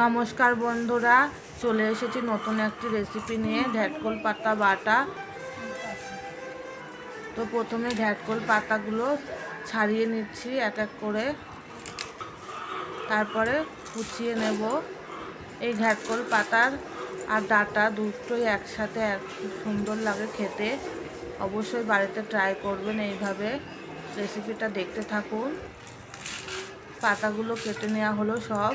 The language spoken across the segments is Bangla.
নমস্কার বন্ধুরা, চলে এসেছি নতুন একটি রেসিপি নিয়ে ঢ্যাটকল পাতা বাটা। তো প্রথমে ঢ্যাটকল পাতাগুলো ছাড়িয়ে নিচ্ছি এক এক করে। তারপরে কুচিয়ে নেব। এই ঘ্যাটকল পাতার আর ডাটা দুটোই একসাথে এক সুন্দর লাগে খেতে। অবশ্যই বাড়িতে ট্রাই করবেন এইভাবে। রেসিপিটা দেখতে থাকুন। পাতাগুলো কেটে নেওয়া হলো সব।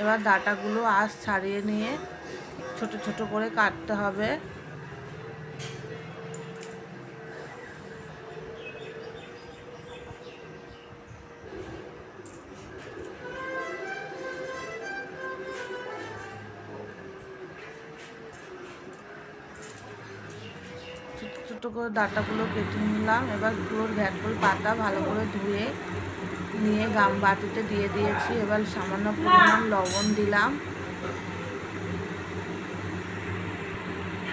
এবার ডাটাগুলো আঁশ ছাড়িয়ে নিয়ে ছোট ছোট করে কাটতে হবে। ছোট ছোট করে ডাটাগুলো কেটে নিলাম। এবার পুরো ঘ্যাটকল পাতা ভালো করে ধুয়ে নিয়ে গাম বাটিতে দিয়ে দিয়েছি, এবার সামান্য পরিমাণ লবণ দিলাম।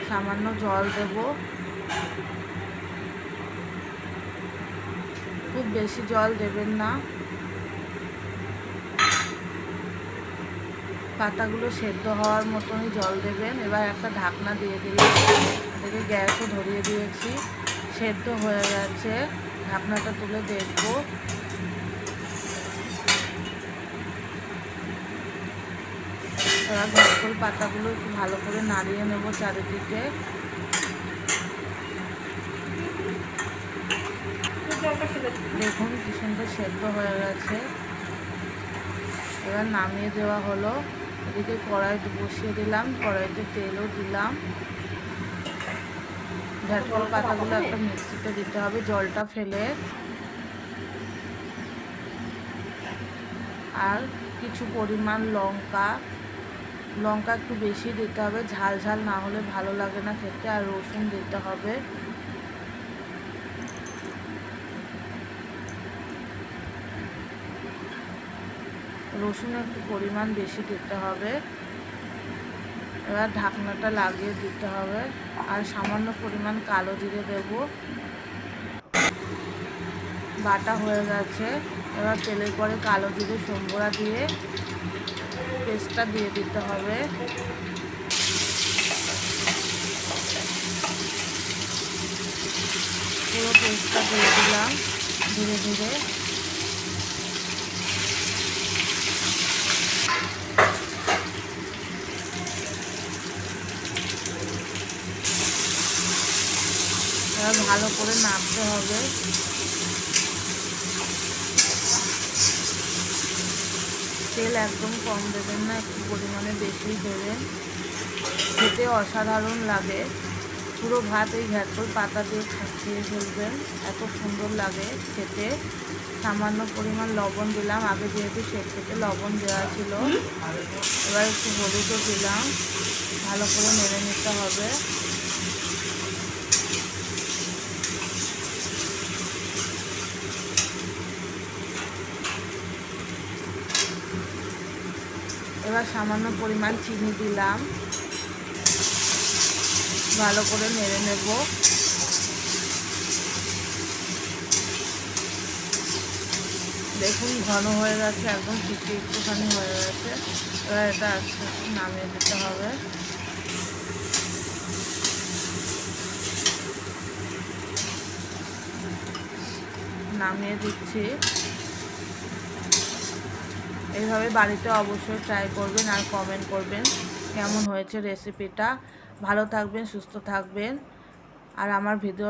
সামান্য জল দেব। খুব বেশি জল দেবেন না। পাতাগুলো সেদ্ধ হওয়ার মতনই জল দেবেন। এবার একটা ঢাকনা দিয়ে দিলাম। এদিকে গ্যাসও ধরিয়ে দিয়েছি। সেদ্ধ হয়ে গেছে। ঢাকনাটা তুলে দেখব। এবার ঘটকল পাতাগুলো একটু ভালো করে নাড়িয়ে নেব চারিদিকে। দেখুন কি সুন্দর সেদ্ধ হয়ে গেছে। এবার নামিয়ে দেওয়া হলো। এদিকে কড়াইতে বসিয়ে দিলাম, কড়াইতে তেলও দিলাম। ঝাটকল পাতাগুলো একটা মিক্সিতে দিতে হবে, জলটা ফেলে। আর কিছু পরিমাণ লঙ্কা লঙ্কা একটু বেশি দিতে হবে, ঝাল ঝাল না হলে ভালো লাগে না খেতে, আর রসুন দিতে হবে। রসুন একটু পরিমাণ বেশি দিতে হবে। এবার ঢাকনাটা লাগিয়ে দিতে হবে, আর সামান্য পরিমাণ কালো জিরে দেব। বাটা হয়ে গেছে, এবার তেলের পরে কালো জিরে সম্বরা দিয়ে পেস্টটা দিয়ে দিতে হবে। পুরো পেস্টটা দিয়ে দিলাম ধীরে ধীরে। ভালো করে নাড়তে হবে। তেল একদম কম দেবেন না, একটু পরিমাণে বেশি দেবেন। খেতে অসাধারণ লাগে। পুরো ভাত এই ঘ্যাটকল পাতা দিয়ে খেয়ে ফেলবেন। এত সুন্দর লাগে খেতে। সামান্য পরিমাণ লবণ দিলাম। আগে যেহেতু থেকে লবণ দেওয়া ছিল, এবার একটু হলুদও দিলাম। ভালো করে নেড়ে নিতে হবে। এবার সামান্য পরিমাণ চিনি দিলাম। ভালো করে নেড়ে নেব। দেখুন, ঘন হয়ে গেছে, একদম ঠিকই একটুখানি হয়ে গেছে। এবার এটা আস্তে আস্তে নামিয়ে দিতে হবে। নামিয়ে দিচ্ছি। এইভাবে বাড়িতে অবশ্যই ট্রাই করবেন আর কমেন্ট করবেন কেমন হয়েছে রেসিপিটা ভালো থাকবেন, সুস্থ থাকবেন। আর আমার ভিডিও